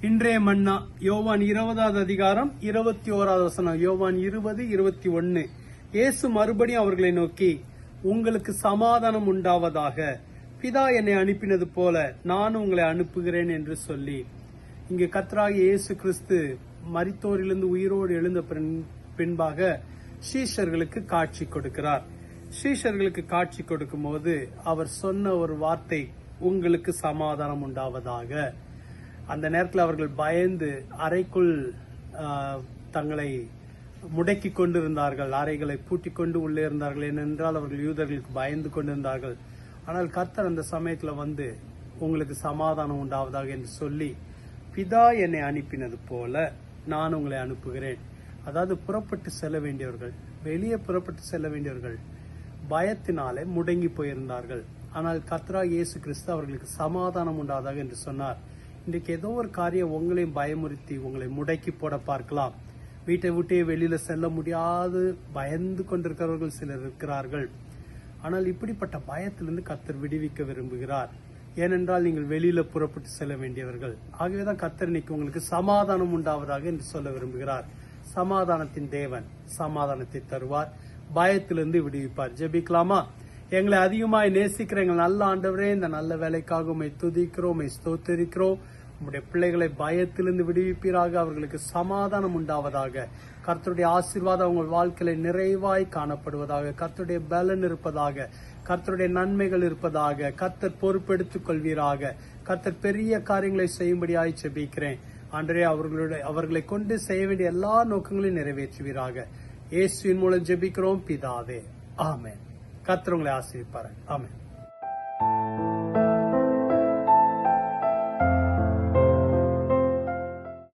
இன்றைய மன்னா யோவான் இருபதாவது அதிகாரம் இருபத்தி ஓராவது வசனம். யோவான் இருபது இருபத்தி ஒன்னு. இயேசு மறுபடியும் அவர்களை நோக்கி உங்களுக்கு சமாதானம் உண்டாவதாக. பிதா என்னை அனுப்பினது போல நான் உங்களை அனுப்புகிறேன் என்று சொல்லி இங்கு கத்ராக இயேசு கிறிஸ்து மரித்தோரிலிருந்து உயிரோடு எழுந்த பின்- பின்பாக சீஷர்களுக்கு காட்சி கொடுக்கிறார். சீஷர்களுக்கு காட்சி கொடுக்கும் போது அவர் சொன்ன ஒரு வார்த்தை உங்களுக்கு சமாதானம் உண்டாவதாக. அந்த நேரத்தில் அவர்கள் பயந்து அறைக்குள் தங்களை முடக்கி கொண்டிருந்தார்கள். அறைகளை பூட்டி கொண்டு உள்ளே இருந்தார்கள். ஏனென்றால் அவர்கள் யூதர்களுக்கு பயந்து கொண்டிருந்தார்கள். ஆனால் கர்த்தர் அந்த சமயத்தில் வந்து உங்களுக்கு சமாதானம் உண்டாவதாக என்று சொல்லி பிதா என்னை அனுப்பினது போல நான் உங்களை அனுப்புகிறேன். அதாவது புறப்பட்டு செல்ல வேண்டியவர்கள் வெளியே புறப்பட்டு செல்ல வேண்டியவர்கள் பயத்தினாலே முடங்கி போயிருந்தார்கள். ஆனால் கத்ரா இயேசு கிறிஸ்து அவர்களுக்கு சமாதானம் உண்டாதாக என்று சொன்னார். இன்றைக்கு ஏதோ ஒரு காரியம் உங்களையும் பயமுறுத்தி உங்களை முடக்கி போட பார்க்கலாம். வீட்டை விட்டே வெளியில செல்ல முடியாது. பயந்து கொண்டிருக்கிறவர்கள் சிலர் இருக்கிறார்கள். ஆனால் இப்படிப்பட்ட பயத்திலிருந்து கத்தர் விடுவிக்க விரும்புகிறார். ஏனென்றால் நீங்கள் வெளியில புறப்பட்டு செல்ல வேண்டியவர்கள். ஆகவேதான் கத்தர் இன்னைக்கு உங்களுக்கு சமாதானம் உண்டாவதாக என்று சொல்ல விரும்புகிறார். சமாதானத்தின் தேவன் சமாதானத்தை தருவார். பயத்திலிருந்து விடுவிப்பார். ஜெபிக்கலாமா? எங்களை அதிகமாய் நேசிக்கிற எங்கள் நல்ல ஆண்டவரே இந்த நல்ல வேலைக்காக உமை துதிக்கிறோம் உமை ஸ்தோத்தரிக்கிறோம். உங்களுடைய பிள்ளைகளை பயத்திலிருந்து விடுவிப்பீராக. அவர்களுக்கு சமாதானம் உண்டாவதாக. கர்த்தருடைய ஆசீர்வாதம் உங்கள் வாழ்க்கையில நிறைவாய் காணப்படுவதாக. கர்த்தருடைய பலன் இருப்பதாக. கர்த்தருடைய நன்மைகள் இருப்பதாக. கர்த்தர் பொறுப்பெடுத்துக் கொள்வீராக. கர்த்தர் பெரிய காரியங்களை செய்யும்படியாய் செபிக்கிறேன் அன்றே அவர்களுடைய அவர்களை கொண்டு செய்ய வேண்டிய எல்லா நோக்கங்களையும் நிறைவேற்றுவீராக. இயேசுவின் மூலம் ஜெபிக்கிறோம். பிதாவே. ஆமேன். கர்த்தர் உங்களை ஆசீர்வதிப்பார்